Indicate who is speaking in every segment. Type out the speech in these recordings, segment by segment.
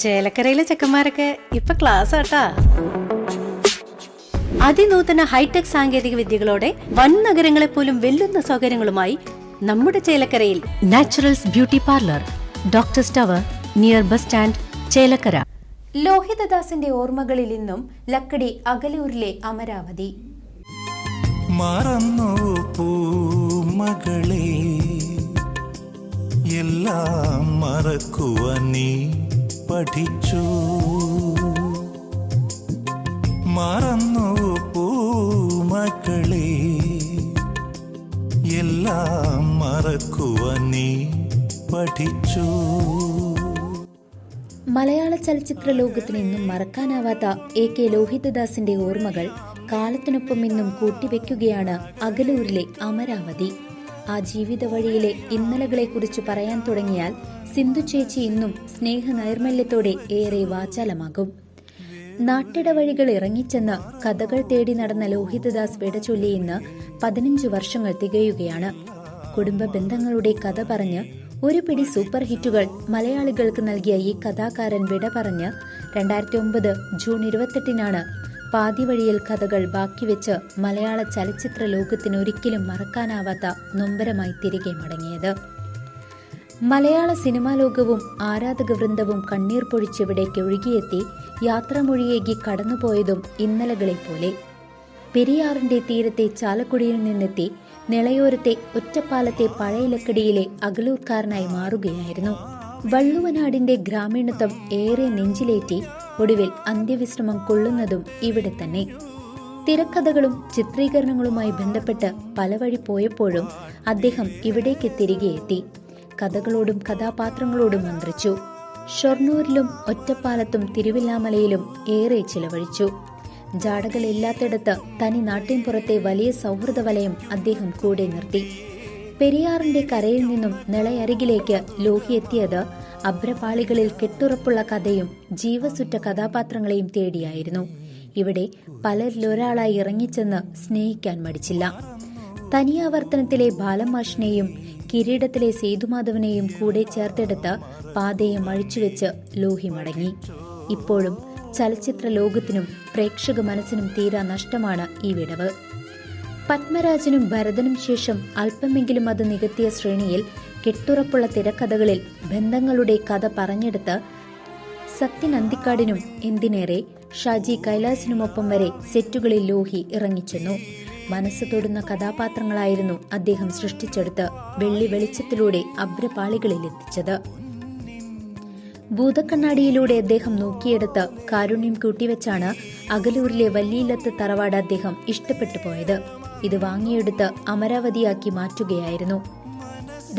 Speaker 1: ചേലക്കരയിലെ ചെക്കന്മാരൊക്കെ ഇപ്പൊ ക്ലാസ് ആട്ടാ. അതിനൂതന ഹൈടെക് സാങ്കേതിക വിദ്യകളോടെ വൻ നഗരങ്ങളെ പോലും വെല്ലുന്ന സൗകര്യങ്ങളുമായി നമ്മുടെ ചേലക്കരയിൽ naturals beauty parlour doctor tower near bus stand Chelakkara.
Speaker 2: ലോഹിതദാസിന്റെ ഓർമ്മകളിൽ ഇന്നും ലക്കടി അകലൂരിലെ അമരാവതി.
Speaker 3: മറന്നു എല്ലാം മറക്കുവാൻ നീ പഠിച്ചു. മറന്നു പൂമക്കളെ എല്ലാം മറക്കുവാൻ നീ പഠിച്ചു.
Speaker 2: മലയാള ചലച്ചിത്ര ലോകത്തിന് ഇന്നും മറക്കാനാവാത്ത എ കെ ലോഹിതദാസിന്റെ ഓർമ്മകൾ കാലത്തിനൊപ്പം ഇന്നും കൂട്ടിവെക്കുകയാണ് അകലൂരിലെ അമരാവതി. ആ ജീവിത വഴിയിലെ ഇന്നലകളെക്കുറിച്ച് പറയാൻ തുടങ്ങിയാൽ സിന്ധു ചേച്ചി ഇന്നും സ്നേഹ നൈർമല്യത്തോടെ ഏറെ വാചാലമാകും. നാട്ടിട വഴികൾ ഇറങ്ങിച്ചെന്ന് കഥകൾ തേടി നടന്ന ലോഹിതദാസ് വിടചൊല്ലി ഇന്ന് പതിനഞ്ച് വർഷങ്ങൾ തികയുകയാണ്. കുടുംബ ബന്ധങ്ങളുടെ കഥ പറഞ്ഞ് ഒരു പിടി സൂപ്പർ ഹിറ്റുകൾ മലയാളികൾക്ക് നൽകിയ ഈ കഥാകാരൻ വിട പറഞ്ഞ് രണ്ടായിരത്തി ഒമ്പത് ജൂൺ ഇരുപത്തെട്ടിനാണ് പാതിവഴിയിൽ കഥകൾ ബാക്കി വെച്ച് മലയാള ചലച്ചിത്ര ലോകത്തിന് ഒരിക്കലും മറക്കാനാവാത്ത നൊമ്പരമായി തിരികെ മടങ്ങിയത്. മലയാള സിനിമാ ലോകവും ആരാധക വൃന്ദവും കണ്ണീർ പൊഴിച്ചിവിടേക്ക് ഒഴുകിയെത്തി യാത്രാമൊഴിയേകി കടന്നുപോയതും ഇന്നലകളെ പോലെ പെരിയാറിന്റെ തീരത്തെ ചാലക്കുടിയിൽ നിന്നെത്തി നിളയോരത്തെ ഒറ്റപ്പാലത്തെ പഴയ ലക്കടിയിലെ അകലൂർക്കാരനായി മാറുകയായിരുന്നു. വള്ളുവനാടിന്റെ ഗ്രാമീണത്വം ഏറെ നെഞ്ചിലേറ്റി ഒടുവിൽ അന്ത്യവിശ്രമം കൊള്ളുന്നതും ഇവിടെ തന്നെ. തിരക്കഥകളും ചിത്രീകരണങ്ങളുമായി ബന്ധപ്പെട്ട് പല വഴി പോയപ്പോഴും അദ്ദേഹം ഇവിടേക്ക് തിരികെ എത്തി. കഥകളോടും കഥാപാത്രങ്ങളോടും മന്ത്രിച്ചു. ഷൊർണൂരിലും ഒറ്റപ്പാലത്തും തിരുവില്ലാമലയിലും ഏറെ ചിലവഴിച്ചു. ജാടകളില്ലാത്തിടത്ത് തനി നാട്ടിൻപുറത്തെ വലിയ സൗഹൃദ വലയം അദ്ദേഹം കൂടെ നിർത്തി. പെരിയാറിന്റെ കരയിൽ നിന്നും നിളയരികിലേക്ക് ലോഹി എത്തിയത് അഭ്രപാളികളിൽ കെട്ടുറപ്പുള്ള കഥയും ജീവസുറ്റ കഥാപാത്രങ്ങളെയും തേടിയായിരുന്നു. ഇവിടെ പലരിലൊരാളായി ഇറങ്ങിച്ചെന്ന് സ്നേഹിക്കാൻ മടിച്ചില്ല. തനിയാവർത്തനത്തിലെ ബാലമാഷിനെയും കിരീടത്തിലെ സേതുമാധവനെയും കൂടെ ചേർത്തെടുത്ത് പാതയെ മഴിച്ചുവെച്ച് ലോഹി മടങ്ങി. ഇപ്പോഴും ചലച്ചിത്ര ലോകത്തിനും പ്രേക്ഷക മനസ്സിനും തീരാ നഷ്ടമാണ് ഈ വിടവ്. പത്മരാജനും ഭരതനും ശേഷം അല്പമെങ്കിലും അത് നികത്തിയ ശ്രേണിയിൽ കെട്ടുറപ്പുള്ള തിരക്കഥകളിൽ ബന്ധങ്ങളുടെ കഥ പറഞ്ഞെടുത്ത് സത്യൻ അന്തിക്കാടിനും എന്തിനേറെ ഷാജി കൈലാസിനുമൊപ്പം വരെ സെറ്റുകളിൽ ലോഹി ഇറങ്ങിച്ചെന്നു. മനസ്സ് തൊടുന്ന കഥാപാത്രങ്ങളായിരുന്നു അദ്ദേഹം സൃഷ്ടിച്ചെടുത്ത് വെള്ളി വെളിച്ചത്തിലൂടെ അഭ്രപാളികളിൽ എത്തിച്ചത്. ഭൂതക്കണ്ണാടിയിലൂടെ അദ്ദേഹം നോക്കിയെടുത്ത് കാരുണ്യം കൂട്ടിവെച്ചാണ് അകലൂരിലെ വല്ലിയിലത്ത് തറവാട് അദ്ദേഹം ഇഷ്ടപ്പെട്ടു പോയത്. ഇത് വാങ്ങിയെടുത്ത് അമരാവതിയാക്കി മാറ്റുകയായിരുന്നു.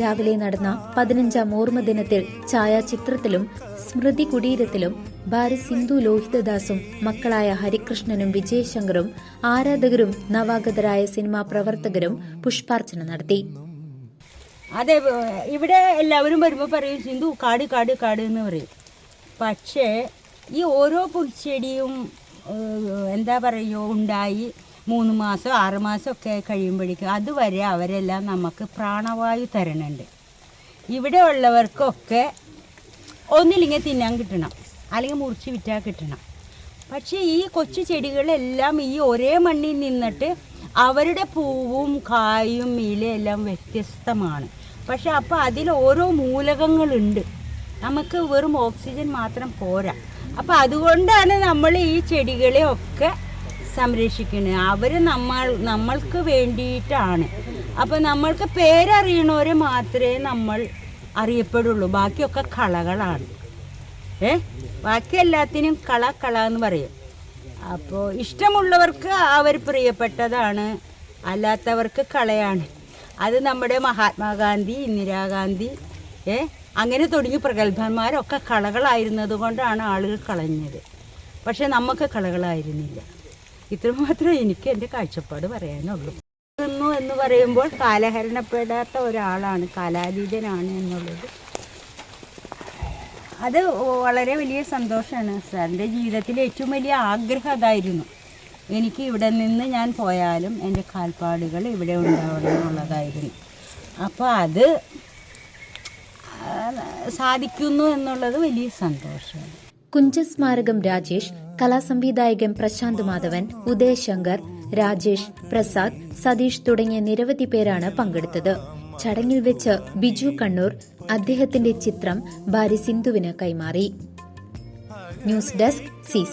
Speaker 2: രാവിലെ നടന്ന പതിനഞ്ചാം ഓർമ്മ ദിനത്തിൽ ഛായാചിത്രത്തിലും സ്മൃതി കുടീരത്തിലും ഭാര്യ സിന്ധു ലോഹിതദാസും മക്കളായ ഹരികൃഷ്ണനും വിജയശങ്കറും ആരാധകരും നവാഗതരായ സിനിമാ പ്രവർത്തകരും പുഷ്പാർച്ചന നടത്തി.
Speaker 4: അതെ ഇവിടെ എല്ലാവരും വരുമ്പോൾ പറയും സിന്ധു കാട് കാട് കാട് എന്ന് പറയും. പക്ഷേ ഈ ഓരോ പുൽച്ചെടിയും എന്താ പറയുക ഉണ്ടായി മൂന്ന് മാസം ആറ് മാസം ഒക്കെ കഴിയുമ്പോഴേക്കും അതുവരെ അവരെല്ലാം നമുക്ക് പ്രാണവായു തരണുണ്ട് ഇവിടെ ഉള്ളവർക്കൊക്കെ ഒന്നില്ലെങ്കിൽ തിന്നാൻ കിട്ടണം അല്ലെങ്കിൽ മുറിച്ച് വിറ്റാൽ കിട്ടണം. പക്ഷേ ഈ കൊച്ചു ചെടികളെല്ലാം ഈ ഒരേ മണ്ണിൽ നിന്നിട്ട് അവരുടെ പൂവും കായും ഇലയെല്ലാം വ്യത്യസ്തമാണ്. പക്ഷെ അപ്പോൾ അതിൽ ഓരോ മൂലകങ്ങളുണ്ട്. നമുക്ക് വെറും ഓക്സിജൻ മാത്രം പോരാ. അപ്പോൾ അതുകൊണ്ടാണ് നമ്മൾ ഈ ചെടികളെ ഒക്കെ സംരക്ഷിക്കുന്നത് അവർ നമ്മൾ നമ്മൾക്ക് വേണ്ടിയിട്ടാണ്. അപ്പോൾ നമ്മൾക്ക് പേരറിയണവരെ മാത്രമേ നമ്മൾ അറിയപ്പെടുള്ളൂ. ബാക്കിയൊക്കെ കളകളാണ്. ഏ? ബാക്കി എല്ലാത്തിനും കള കള എന്ന് പറയും. അപ്പോൾ ഇഷ്ടമുള്ളവർക്ക് അവർ പ്രിയപ്പെട്ടതാണ് അല്ലാത്തവർക്ക് കളയാണ്. അത് നമ്മുടെ മഹാത്മാഗാന്ധി ഇന്ദിരാഗാന്ധി ഏ? അങ്ങനെ തുടങ്ങി പ്രഗത്ഭന്മാരൊക്കെ കളകളായിരുന്നത് കൊണ്ടാണ് ആളുകൾ കളഞ്ഞത്. പക്ഷെ നമുക്ക് കളകളായിരുന്നില്ല. ഇത്രമാത്രമേ എനിക്ക് എന്റെ കാഴ്ചപ്പാട് പറയാനുള്ളൂ. ുന്നു എന്ന് പറയുമ്പോൾ കാലഹരണപ്പെടാത്ത ഒരാളാണ് കാലാതീതനാണ് എന്നുള്ളത്. അത് വളരെ വലിയ സന്തോഷമാണ്. സാറിന്റെ ജീവിതത്തിൽ ഏറ്റവും വലിയ ആഗ്രഹം അതായിരുന്നു. എനിക്ക് ഇവിടെ നിന്ന് ഞാൻ പോയാലും എന്റെ കാൽപ്പാടുകൾ ഇവിടെ ഉണ്ടാവണം എന്നുള്ളതായിരുന്നു. അപ്പോൾ അത് സാധിക്കുന്നു എന്നുള്ളത് വലിയ സന്തോഷമാണ്.
Speaker 2: കുഞ്ചസ്മാരകം രാജേഷ് കലാസംവിധായകൻ പ്രശാന്ത് മാധവൻ ഉദയശങ്കർ രാജേഷ് പ്രസാദ് സതീഷ് തുടങ്ങിയ നിരവധി പേരാണ് പങ്കെടുത്തത്. ചടങ്ങിൽ വെച്ച് ബിജു കണ്ണൂർ അദ്ദേഹത്തിന്റെ ചിത്രം ഭാര്യ സിന്ധുവിന് കൈമാറി. News desk C